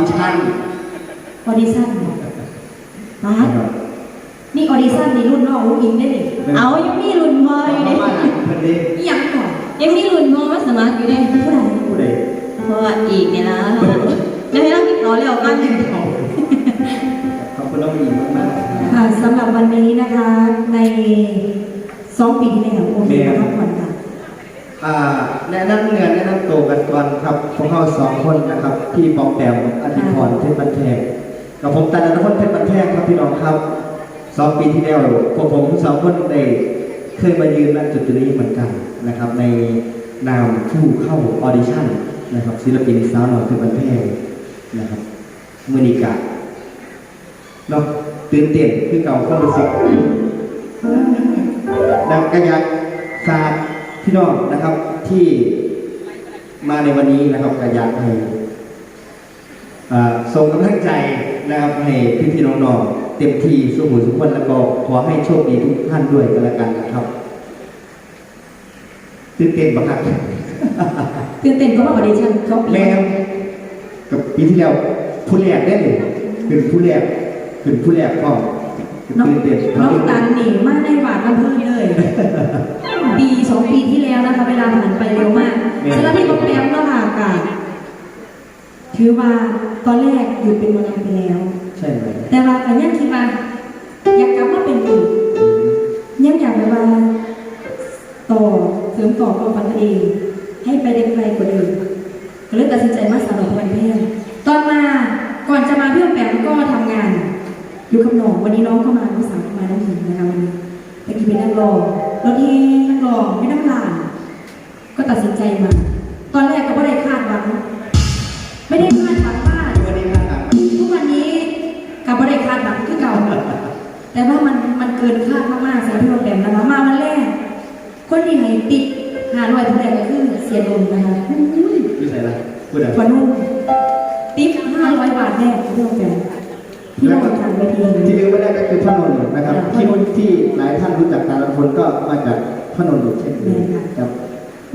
ดิชั่นออดิชั่นปาดนี่ออดิชั่นในรุ่นน้องอุ้งอิงได้ดิเอายังมีรุ่นพออยู่เด้มาหนังเพิ่นเด้นี่ยังก่อนยังมีรุ่นพอมาสมัครอยู่เด้ผู้ใดผู้ใดเพราะว่าอีกเนี่ยนะเดี๋ยวให้เรากินต่อแล้วกันขอบคุณน้องหญิงมากค่ะสำหรับวันนี้นะคะในสองปีที่แล้วโอเคมาพักผ่อนค่ะๆอ่าแนะนำเงินแนะนำ ตัวกันก่อนครับพวกเราสองคนนะครับพี่ปองแปมอธิพรเพชรบันแทงกับผมตันนพลเพชรบันแทงครับพี่น้องครับสองปีที่แล้วพวกผมสองคนได้เคยมายืนณจุดนี้เหมือนกันนะครับ ในนามผู้เข้าออดิชั่นนะครับศิลปินสาวหน่อยเพชรบันแทงนะครับมือนิกาเนาะตื่นเต้นคือเก่าความรู้สึกดังกระยักฝาพี่น้องนะครับที่ มาในวันนี้นะครับกระยักให้อ่าส่งกำลังใจนะครับให้พี่พี่ๆน้องๆเต็มที่สู้หูทุกคนแล้วก็ขอให้โชคดีทุกท่านด้วยกันละกันนะครับตื่นเต้นปะครับตื่นเต้นก็มาออดิชั่นเขาปีแม่ครับกับปีที่แล้วผู้แรกได้เลยเป็นผู้แรกเป็นผู้แรกก็น้องตื่นเต้นน้องตันหนีมากในหวานอำเภอเลยปีสองปีที่แล้วนะคะเวลาผ่านไปเร็วมาก สำหรับพี่ปอมแปมเนาะค่ะอากาศถือว่าตอนแรกหยุดเป็นวันไปแล้ว ใช่ไหมแต่ว่าก็ยังคิดว่าอยากกลับมาเป็นอีกยังอยากแบบว่าต่อเสริมต่อความฝันตัวเอง ให้ไปได้ไกลกว่าเดิมก็เลยตัดสินใจมาสมัครวันเพื่อนตอนมาก่อนจะมาเพื่อนแปมก็ทำงาน อยู่กับน้องวันนี้น้องก็มาน้องสาว ดหาลอยผู้แรกก็คือเสียนนท์นะคะอุ้ยคือใส่ละพูดอะไรพอนุ่มติดห้าร้อยบาทแรกพี่โรแกรมที่เราทำไปทีที่ลืมไม่ได้ก็คือพระนนท์นะครับที่ที่หลายท่านรู้จักแต่ละคนก็มาจากพระนนท์เช่นเดียวกันครับ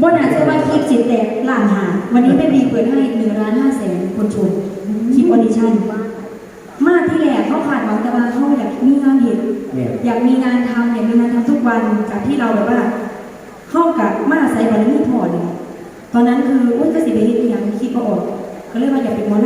บนอาจจะว่าคลิปจิตแตกล้านหาวันนี้แม่บีเปิดให้หนึ่งล้านห้าแสนคนชมคลิปออดิชั่นมากที่แหลกเขาขาดหวังแต่ว่าเขาอยากมีงานเห็นเนี่ยอยากมีงานทำอยากมีงานทำทุกวันจากที่เราแบบว่า เข้ากับมาใส่บันนี้พอดตอนนั้นคืออุ้ยก็สิไปเฮ็ดอหยังคิดบ่ออก ก็เลยว่าอยากเป็นหมอลำ